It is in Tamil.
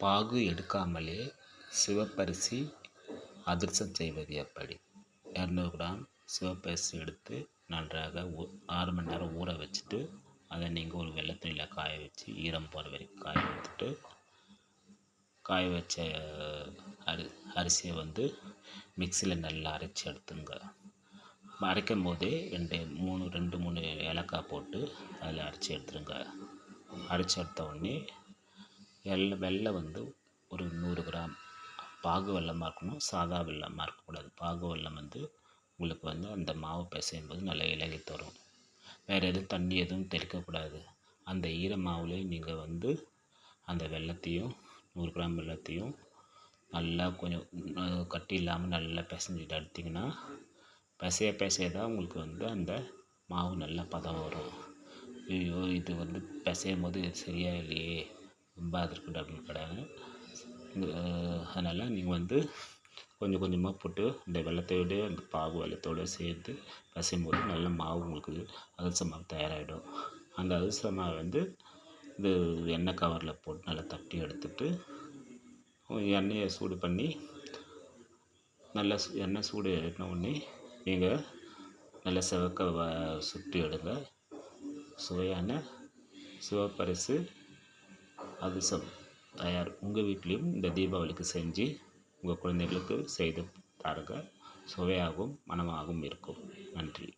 பாகு எடுக்காமலே சிவப்பரிசி அதிரசம் செய்வது எப்படி? இரநூறு கிராம் சிவப்பரிசி எடுத்து நன்றாக ஊ ஆறு மணி நேரம் ஊற வச்சுட்டு அதை நீங்கள் ஒரு வெள்ளை துணியில் காய வச்சு ஈரம் போகிற வரைக்கும் காய வச்சுட்டு காய வச்ச அரி அரிசியை வந்து மிக்சியில் நல்லா அரைச்சி எடுத்துங்க. அரைக்கும் போதே ரெண்டு மூணு ரெண்டு மூணு ஏலக்காய் போட்டு அதில் அரைச்சி எடுத்துருங்க. அரைச்சி எடுத்த உடனே வெல்ல வெள்ளை வந்து ஒரு நூறு கிராம். பாகு வெல்லமாக இருக்கணும். சாதா வெள்ளமாக இருக்கக்கூடாது. பாகு வெல்லம் வந்து உங்களுக்கு வந்து அந்த மாவு பிசையும் போது நல்லா இலகி தரும். வேறு எதுவும் தண்ணி எதுவும் தெளிக்கக்கூடாது. அந்த ஈர மாவுலேயே நீங்கள் வந்து அந்த வெல்லத்தையும் நூறு கிராம் வெல்லத்தையும் நல்லா கொஞ்சம் கட்டி இல்லாமல் நல்லா பிசைஞ்சிட்டு எடுத்திங்கன்னா பிசைய பிசைய தான் உங்களுக்கு வந்து அந்த மாவு நல்லா பதம் வரும். ஐயோ இது வந்து பிசையும் போது சரியாக இல்லையே. ரொம்ப அதிருக்குது அப்படின்னு கிடையாது அதனால் நீங்கள் வந்து கொஞ்சம் கொஞ்சமாக போட்டு இந்த வெள்ளத்தோடு அந்த பாகு வெள்ளத்தோடு சேர்த்து பிசையும் போது நல்ல மாவு உங்களுக்கு அதிரச மாவு தயாராகிடும் அந்த அதிரச மாவை வந்து இது எண்ணெய் கவரில் போட்டு நல்லா தட்டி எடுத்துட்டு எண்ணெயை சூடு பண்ணி நல்லா எண்ணெய் சூடு எடுத்த உடனே நீங்கள் நல்லா செவக்க வ சுட்டு எடுங்க. சுவையான சிவப்பரிசு அதிரசம் தயார். உங்கள் வீட்லேயும் இந்த தீபாவளிக்கு செஞ்சு உங்கள் குழந்தைகளுக்கு செய்து தாருங்க சுவையாகவும் மணமாகவும் இருக்கும். நன்றி.